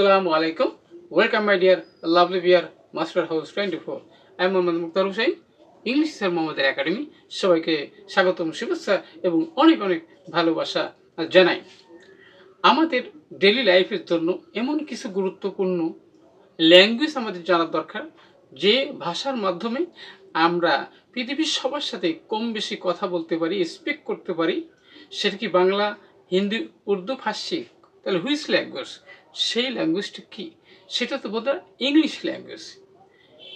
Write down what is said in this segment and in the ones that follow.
আসসালামু আলাইকুম। Welcome my dear lovely bear master house twenty four আমি মোহাম্মদ মুক্তার হোসেন ইংলিশ স্যার মোহাম্মদের একাডেমি সবাইকে স্বাগতম, শুভেচ্ছা এবং অনেক অনেক ভালোবাসা জানাই। আমাদের ডেলি লাইফের জন্য এমন কিছু গুরুত্বপূর্ণ ল্যাঙ্গুয়েজ আমাদের জানার দরকার, যে ভাষার মাধ্যমে আমরা পৃথিবীর সবার সাথে কম বেশি কথা বলতে পারি স্পিক করতে পারি। সেটা কি বাংলা, হিন্দি, উর্দু, ফার্সি, তাহলে হুইস ল্যাঙ্গুয়েজ সেই ল্যাঙ্গুয়েজটা কী? সেটা তো বোধ হয় English language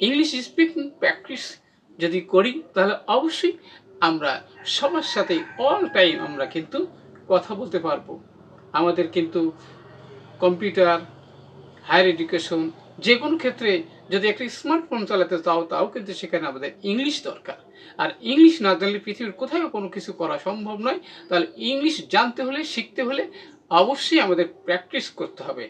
English speaking practice যদি করি, তাহলে অবশ্যই আমরা সবার সাথে অল টাইম আমরা কিন্তু কথা বলতে পারব। আমাদের কিন্তু কম্পিউটার হায়ার এডুকেশন যে কোনো ক্ষেত্রে যদি একটা স্মার্টফোন চালাতে চাও, তাও কিন্তু সেখানে আমাদের ইংলিশ দরকার। আর ইংলিশ না জানলে পৃথিবীর কোথাও কোনো কিছু করা সম্ভব নয়। তাহলে ইংলিশ জানতে হলে, শিখতে হলে অবশ্যই আমাদের প্র্যাকটিস করতে হবে।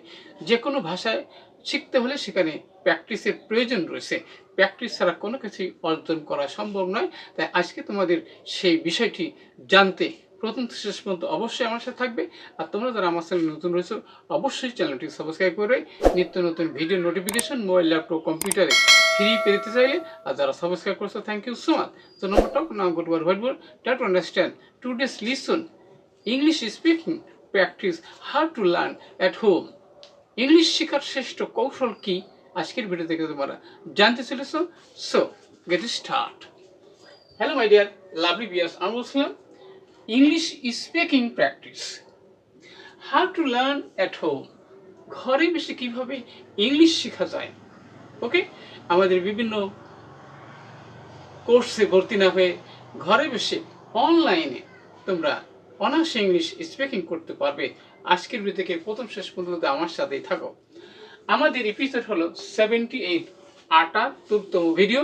যে কোনো ভাষায় শিখতে হলে সেখানে প্র্যাকটিসের প্রয়োজন রয়েছে। প্র্যাকটিস ছাড়া কোনো কিছুই অর্জন করা সম্ভব নয়। তাই আজকে তোমাদের সেই বিষয়টি জানতে প্রথম শেষ পর্যন্ত অবশ্যই আমার সাথে থাকবে। আর তোমরা যারা আমার চ্যানেল নতুন রয়েছো, অবশ্যই চ্যানেলটি সাবস্ক্রাইব করে নিত্য নতুন ভিডিও নোটিফিকেশন মোবাইল ল্যাপটপ কম্পিউটারে ফ্রি পেতে চাইলে। আর যারা সাবস্ক্রাইব করছ থ্যাংক ইউ সো মাচ তো number talk now good war what board try to understand to dress listen English speaking practice how to learn at home English শেখার শ্রেষ্ঠ কৌশল কি? আজকের ভিডিও থেকে তোমরা জানতে চলেছো। So get start hello my dear lovely bears আমি বলছিলাম English speaking practice how to learn at home ঘরে বসে কীভাবে ইংলিশ শেখা যায়? ওকে আমাদের বিভিন্ন কোর্সে ভর্তি না হয়ে ঘরে বসে অনলাইনে তোমরা অনার্স ইংলিশ স্পিকিং করতে পারবে। আজকের ভিডিও থেকে প্রথম শেষ পর্যন্ত আমার সাথেই থাকো। আমাদের এপিসোড হলো সেভেন্টি এইট আটাত্তরতম ভিডিও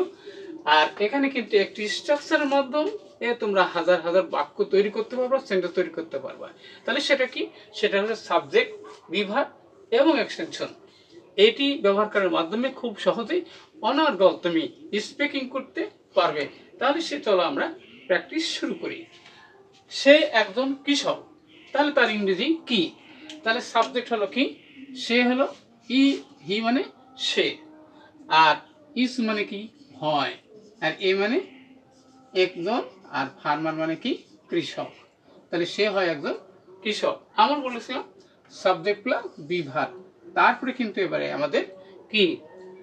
আর এখানে কিন্তু একটি স্ট্রাকচারের মাধ্যম এ তোমরা হাজার হাজার বাক্য তৈরি করতে পারবা সেন্টেন্স তৈরি করতে পারবা। তাহলে সেটা কি? সেটা হচ্ছে সাবজেক্ট বিভাগ এবং এক্সটেনশন এটি ব্যবহার করার মাধ্যমে খুব সহজেই অনর্গল তুমি স্পিকিং করতে পারবে। তাহলে সে চলো আমরা প্র্যাকটিস শুরু করি। সে একজন কৃষক। তাহলে তার ইংরেজি কি? তাহলে সাবজেক্ট হলো কি? সে হলো ই, হি মানে সে। আর ইস মানে কি? হয় আর এ মানে একজন। আর ফার্মার মানে কি? কৃষক। তাহলে সে হয় একজন কৃষক। আমার বলেছিলাম সাবজেক্ট প্লাস বিভাগ। তারপরে কিন্তু এবারে আমাদের কি?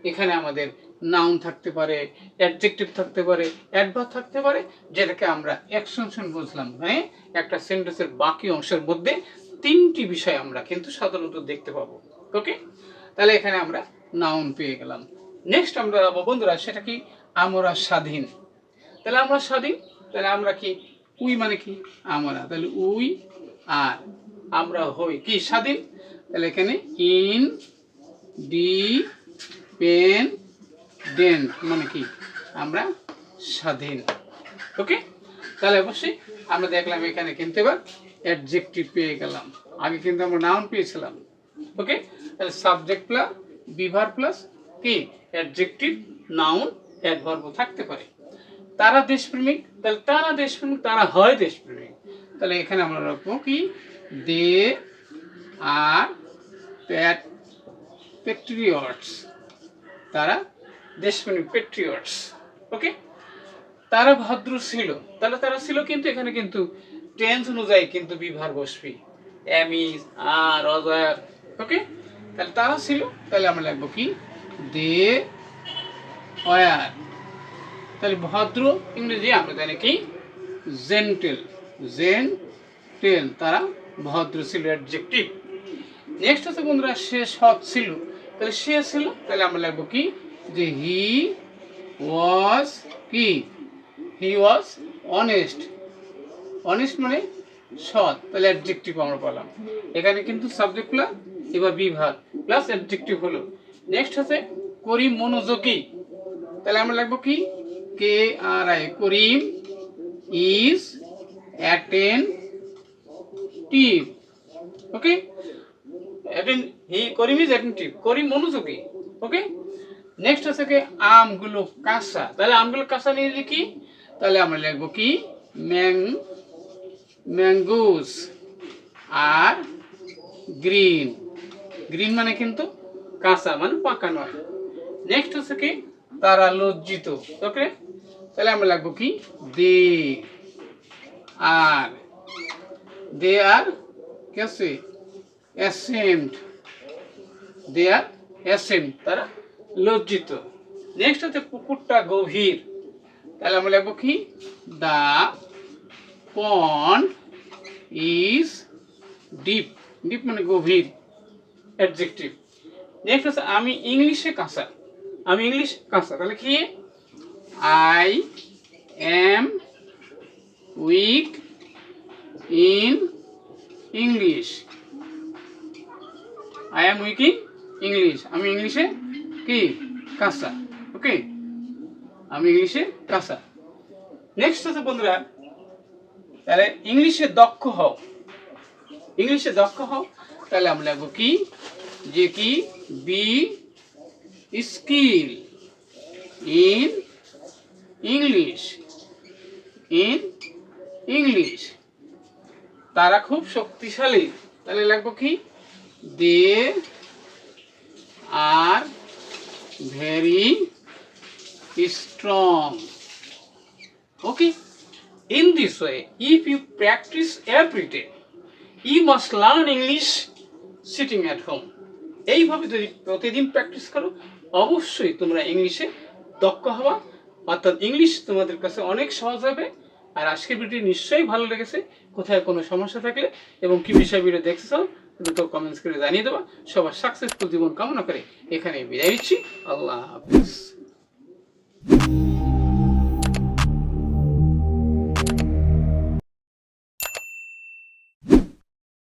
এখানে আমাদের নাউন থাকতে পারে অ্যাডজেক্টিভ থাকতে পারে অ্যাডভার্ব থাকতে পারে, যেটাকে আমরা এক্সটেনশন বুঝলাম হ্যাঁ? একটা সেন্টেন্সের বাকি অংশের মধ্যে তিনটি বিষয় আমরা কিন্তু সাধারণত দেখতে পাবো ওকে তাহলে এখানে আমরা নাউন পেয়ে গেলাম। নেক্সট আমরা যাব, বন্ধুরা, সেটা কি? আমরা স্বাধীন। তাহলে আমরা স্বাধীন, তাহলে আমরা কি? উই মানে কি? আমরা। তাহলে উই আর আমরা হই কি? স্বাধীন। তাহলে এখানে ইন ডি পেন ডেন্ট মানে কি? আমরা স্বাধীন। ওকে? তাহলে অবশ্যই আমরা দেখলাম এখানে কিন্তু এবার অ্যাডজেক্টিভ পেয়ে গেলাম। আগে কিন্তু আমরা নাউন পেয়েছিলাম। ওকে? তাহলে সাবজেক্ট প্লাস বিভার প্লাস কি? অ্যাডজেক্টিভ নাউন অ্যাডভার্ব থাকতে পারে। তারা দেশপ্রেমিক, তাহলে তারা দেশপ্রেমিক, তারা হয় দেশপ্রেমিক। তাহলে এখানে আমরা রাখব কি? দে আর প্যাট পেট্রিয়টস তারা দেশপ্রেমিক পেট্রিয়টস ওকে তারা ভদ্র ছিল। তাহলে তারা ছিল কিন্তু, এখানে কিন্তু টেন্স অনুযায়ী কিন্তু বিভার বসবি। এমিজ আর অজয়ার ওকে তাহলে তারা ছিল। তাহলে আমরা লিখব কি? They, were. তাহলে ভদ্র ইংরেজি আমরা জানি কি? জেন্টেল জেন টেল তারা ভদ্র ছিল অ্যাডজেক্টিভ নেক্সট হচ্ছে বন্ধুরা, সে সৎ ছিল। তাহলে সে ছিল, তাহলে আমরা লিখব কি? যে হি ওয়াজ কি? হি ওয়াজ অনেস্ট অনেস্ট মানে সৎ। তাহলে অ্যাডজেক্টিভ আমরা পেলাম। এখানে কিন্তু সাবজেক্ট প্লাস এবার বিভাগ প্লাস অ্যাডজেক্টিভ হলো। নেক্সট হচ্ছে করিম মনোযোগী। তাহলে আমরা লাগবো কি? কে আর আই। Karim is attentive okay attain he Karim is attentive Karim মনোযোগী। ওকে নেক্সট হচ্ছে কি, আমগুলো কাঁচা। তাহলে আমগুলো কাঁচা নিয়ে লিখি তাহলে আমরা লিখব কি? ম্যাং ম্যাঙ্গুস আর গ্রিন। গ্রিন মানে কিন্তু কাঁচা মানে পাকা নয়। নেক্সট হচ্ছে কি, তারা লজ্জিত। ওকে? তাহলে আমরা লাগবো কি? দে। আর দে আর কেসে অ্যাসেন্ট। দে আর অ্যাসেন্ট। তারা লজ্জিত। নেক্সট হচ্ছে পুকুরটা গভীর। তাহলে আমরা লিখব কি? The pond is deep deep মানে গভীর। অ্যাডজেক্টিভ নেক্সট হচ্ছে আমি ইংলিশে কাঁচা। আমি ইংলিশ কাঁচা। তাহলে কি? I am weak in English I am weak in English আমি ইংলিশে কি? কাঁচা। ওকে আমি ইংলিশে কাঁচা। নেক্সট হচ্ছে বন্ধুরা, তাহলে ইংলিশে দক্ষ হও। ইংলিশে দক্ষ হও, তাহলে আমরা লাগবো কি? যে কি? Be skill in English in English তারা খুব শক্তিশালী। তাহলে লাগবো কি? They are very strong. Okay? In this way, if you practice every day, you must learn English sitting at home. এইভাবে যদি প্রতিদিন প্র্যাকটিস করো অবশ্যই তোমরা ইংলিশে দক্ষ হওয়া অর্থাৎ ইংলিশ তোমাদের কাছে অনেক সহজ হবে আর আজকের ভিডিও নিশ্চয়ই ভালো লেগেছে কোথায় কোনো সমস্যা থাকলে এবং কী বিষয় ভিডিও দেখতে চাও দুটো কমেন্টস করে জানিয়ে দেবা। সবার সাকসেসফুল জীবন কামনা করে এখানে বিদায় নিচ্ছি। আল্লাহ হাফিজ।